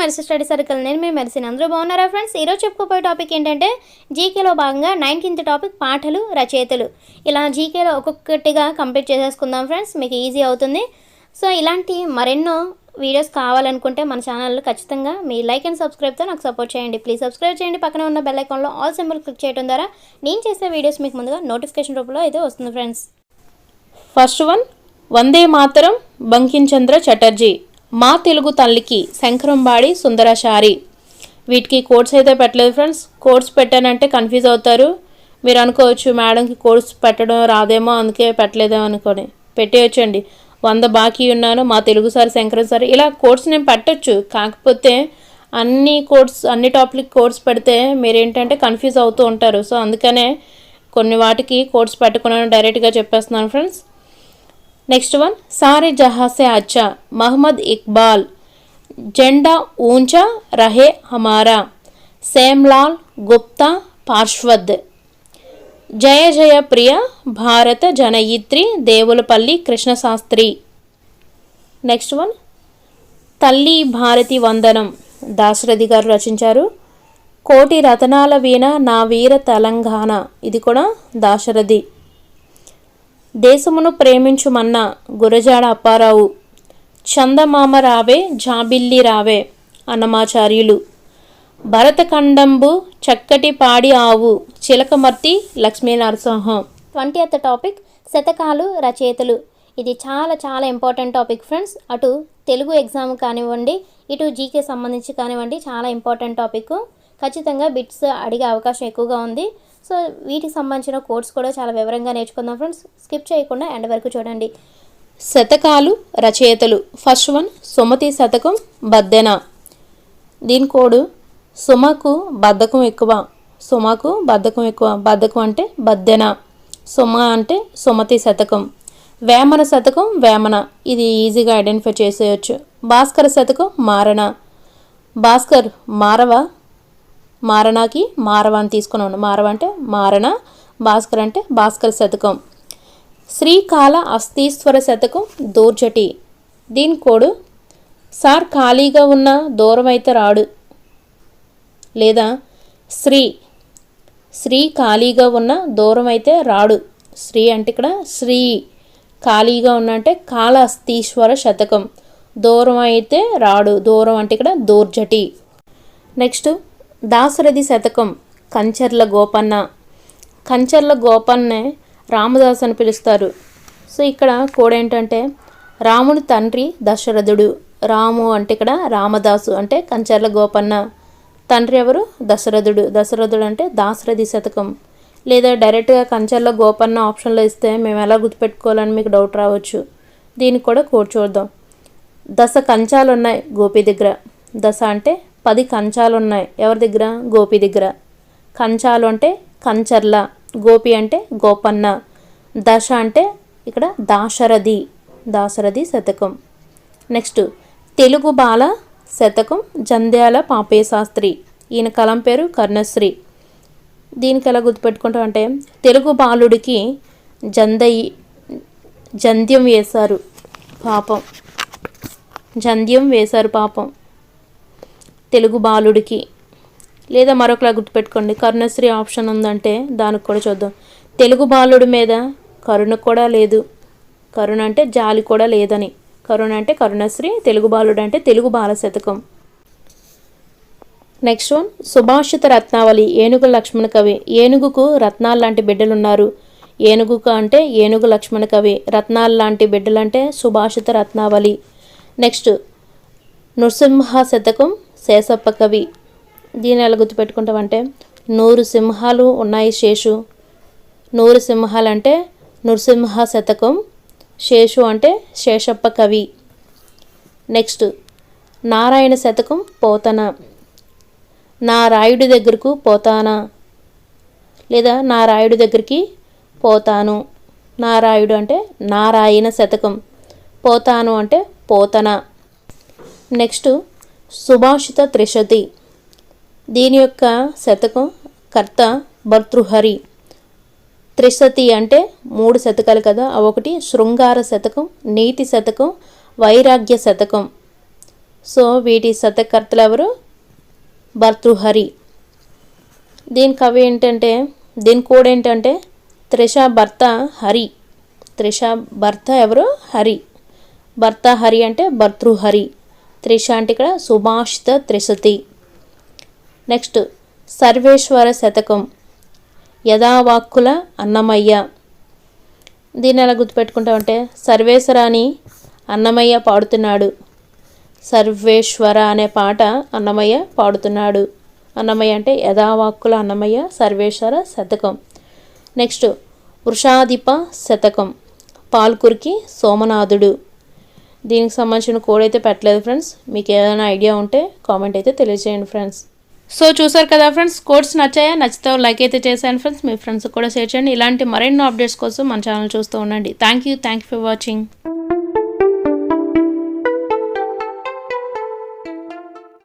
మెరిసి study circle నేను మీ మెరిసిన. అందరూ బాగున్నారా ఫ్రెండ్స్? ఈరోజు చెప్పుకోపోయే టాపిక్ ఏంటంటే జీకేలో భాగంగా నైన్టీన్త్ టాపిక్ పాటలు రచయితలు. ఇలా జీకేలో ఒక్కొక్కటిగా కంప్లీట్ చేసేసుకుందాం ఫ్రెండ్స్. మీకు ఈజీ అవుతుంది. సో ఇలాంటి మరెన్నో వీడియోస్ కావాలనుకుంటే మన ఛానల్లో ఖచ్చితంగా మీ లైక్ అండ్ సబ్స్క్రైబ్తో నాకు సపోర్ట్ చేయండి. ప్లీజ్ సబ్స్క్రైబ్ చేయండి. పక్కన ఉన్న బెల్ ఐకాన్లో ఆల్ సింబల్ క్లిక్ చేయడం ద్వారా నేను చేసే వీడియోస్ మీకు ముందుగా నోటిఫికేషన్ రూపంలో అయితే వస్తుంది friends. First one Vande Mataram Bankimchandra Chatterjee. మా తెలుగు తల్లికి శంకరంబాడి సుందరశారి. వీటికి కోడ్స్ అయితే పెట్టలేదు ఫ్రెండ్స్ కోడ్స్ పెట్టానంటే కన్ఫ్యూజ్ అవుతారు. మీరు అనుకోవచ్చు మేడంకి కోడ్స్ పెట్టడం రాదేమో అందుకే పెట్టలేదేమో అనుకోని. పెట్టేయచ్చండి. వంద బాకీ ఉన్నాను మా తెలుగు సార్ శంకరం సార్ ఇలా కోడ్స్ నేను పెట్టచ్చు. కాకపోతే అన్ని కోడ్స్ అన్ని టాపిక్ కోడ్స్ పెడితే మీరు ఏంటంటే కన్ఫ్యూజ్ అవుతూ ఉంటారు. సో అందుకనే కొన్ని వాటికి కోడ్స్ పెట్టుకున్నాను డైరెక్ట్గా చెప్పేస్తున్నాను ఫ్రెండ్స్ నెక్స్ట్ వన్ సారే జహాసే అచ్చా మహమ్మద్ ఇక్బాల్ జెండా ఊంచా రహే హమారా సేమ్లాల్ గుప్తా పార్శ్వద్ జయ జయ ప్రియ భారత జనయిత్రి దేవులపల్లి కృష్ణశాస్త్రి నెక్స్ట్ వన్ తల్లి భారతి వందనం దాశరథి గారు రచించారు కోటి రతనాల వీణ నా వీర తెలంగాణ ఇది కూడా దాశరథి దేశమును ప్రేమించుమన్న గురజాడ అప్పారావు చందమామ రావే జాబిల్లి రావే అన్నమాచార్యులు భరతఖండంబు చక్కటి పాడి ఆవు Chilakamarthi Lakshmi Narasimham twenty eighth topic శతకాలు రచయితలు. ఇది చాలా చాలా ఇంపార్టెంట్ టాపిక్ ఫ్రెండ్స్. అటు తెలుగు ఎగ్జామ్ కానివ్వండి ఇటు జీకే సంబంధించి కానివ్వండి చాలా ఇంపార్టెంట్ టాపిక్. ఖచ్చితంగా బిట్స్ అడిగే అవకాశం ఎక్కువగా ఉంది. సో వీటికి సంబంధించిన కోర్స్ కూడా చాలా వివరంగా నేర్చుకుందాం ఫ్రెండ్స్. స్కిప్ చేయకుండా ఎండ్ వరకు చూడండి. శతకాలు రచయితలు. ఫస్ట్ వన్ సుమతి శతకం బద్దెన. దీని కోడు సుమకు బద్ధకం ఎక్కువ సుమకు బద్ధకం ఎక్కువ. బద్ధకం అంటే బద్దెన. సుమ అంటే సుమతి శతకం. వేమన శతకం వేమన. ఇది ఈజీగా ఐడెంటిఫై చేసేయచ్చు. భాస్కర శతకం మారణ. భాస్కర్ మారవ మారణాకి మారవ అని తీసుకున్నాను మారవ అంటే మారణ భాస్కర్ అంటే భాస్కర్ శతకం. శ్రీకాళ అస్థీశ్వర శతకం దూర్జటి. దీని కోడు సార్ ఖాళీగా ఉన్న దూరం అయితే రాడు. లేదా శ్రీ శ్రీ ఖాళీగా ఉన్న దూరం అయితే రాడు. శ్రీ అంటే ఇక్కడ శ్రీ. ఖాళీగా ఉన్న అంటే కాళహస్తీశ్వర శతకం. దూరం అయితే రాడు. దూరం అంటే ఇక్కడ దూర్జటి. నెక్స్ట్ దాశరథి శతకం కంచర్ల గోపన్న. కంచర్ల గోపన్నే రామదాస్ అని పిలుస్తారు. సో ఇక్కడ కోడేంటంటే రాముని తండ్రి దశరథుడు. రాము అంటే ఇక్కడ రామదాసు అంటే కంచర్ల గోపన్న. తండ్రి ఎవరు? దశరథుడు. దశరథుడు అంటే దాశరథి శతకం. లేదా డైరెక్ట్గా కంచర్ల గోపన్న ఆప్షన్లో ఇస్తే మేము ఎలా గుర్తుపెట్టుకోవాలని మీకు డౌట్ రావచ్చు. దీనికి కూడా కోడ్ చూద్దాం. దశ కంచాలు ఉన్నాయి గోపి దగ్గర. దశ అంటే పది కంచాలు ఉన్నాయి ఎవరి దగ్గర? గోపి దగ్గర. కంచాలు అంటే కంచర్ల. గోపి అంటే గోపన్న. దశ అంటే ఇక్కడ దాశరథి. దాశరథి శతకం. నెక్స్ట్ తెలుగు బాల శతకం జంధ్యాల పాపయ్య శాస్త్రి. ఈయన కలం పేరు కర్ణశ్రీ. దీనికి ఎలా గుర్తుపెట్టుకుంటాం అంటే తెలుగు బాలుడికి జందయి జంధ్యం వేశారు పాపం. జంధ్యం వేశారు పాపం. తెలుగు బాలుడికి. లేదా మరొకలా గుర్తుపెట్టుకోండి కరుణశ్రీ ఆప్షన్ ఉందంటే దానికి కూడా చూద్దాం. తెలుగు బాలుడి మీద కరుణ కూడా లేదు. కరుణ అంటే జాలి కూడా లేదని. కరుణ అంటే కరుణశ్రీ తెలుగు బాలుడు అంటే తెలుగు బాల శతకం. నెక్స్ట్ వన్ సుభాషిత రత్నావళి ఏనుగు లక్ష్మణ కవి. ఏనుగుకు రత్నాలు లాంటి బిడ్డలున్నారు. ఏనుగుకు అంటే ఏనుగు లక్ష్మణ కవి. రత్నాలు లాంటి బిడ్డలంటే సుభాషిత రత్నావళి. నెక్స్ట్ నృసింహ శతకం. శేషప్ప కవి. దీని ఎలా గుర్తుపెట్టుకుంటామంటే నూరు సింహాలు ఉన్నాయి శేషు. నూరు సింహాలు అంటే నృసింహ శతకం శేషు అంటే శేషప్ప కవి. నెక్స్ట్ నారాయణ శతకం పోతన? నా రాయుడి దగ్గరకు పోతానా? లేదా నా రాయుడి దగ్గరికి పోతాను? నారాయుడు అంటే నారాయణ శతకం. పోతాను అంటే పోతన? నెక్స్ట్ సుభాషిత త్రిశతి దీని యొక్క శతకం కర్త భర్తృహరి. త్రిశతి అంటే మూడు శతకాలు కదా ఒకటి శృంగార శతకం నీతి శతకం వైరాగ్య శతకం. సో వీటి శతకర్తలు ఎవరు? భర్తృహరి. దీని కవి ఏంటంటే దీని కోడ్ ఏంటంటే త్రిష భర్త హరి. త్రిష భర్త ఎవరు? హరి. భర్త హరి అంటే భర్తృహరి. త్రిష అంటే ఇక్కడ సుభాషిత త్రిశతి. నెక్స్ట్ సర్వేశ్వర శతకం. యథావాక్కుల అన్నమయ్య. దీన్ని ఎలా గుర్తుపెట్టుకుంటామంటే సర్వేశ్వరాని అన్నమయ్య పాడుతున్నాడు. సర్వేశ్వర అనే పాట అన్నమయ్య పాడుతున్నాడు. అన్నమయ్య అంటే యథావాక్కుల అన్నమయ్య సర్వేశ్వర శతకం. నెక్స్ట్ వృషాధిప శతకం. పాల్కురికి సోమనాథుడు. దీనికి సంబంధించిన కోడ్ అయితే పెట్టలేదు ఫ్రెండ్స్ మీకు ఏదైనా ఐడియా ఉంటే కామెంట్ అయితే తెలియజేయండి ఫ్రెండ్స్ సో చూసారు కదా ఫ్రెండ్స్ కోడ్స్ నచ్చాయా? నచ్చితే లైక్ అయితే చేశాను ఫ్రెండ్స్ మీ ఫ్రెండ్స్ కూడా షేర్ చేయండి. ఇలాంటి మరెన్నో అప్డేట్స్ కోసం మన ఛానల్ చూస్తూ ఉండండి. Thank you thank you for watching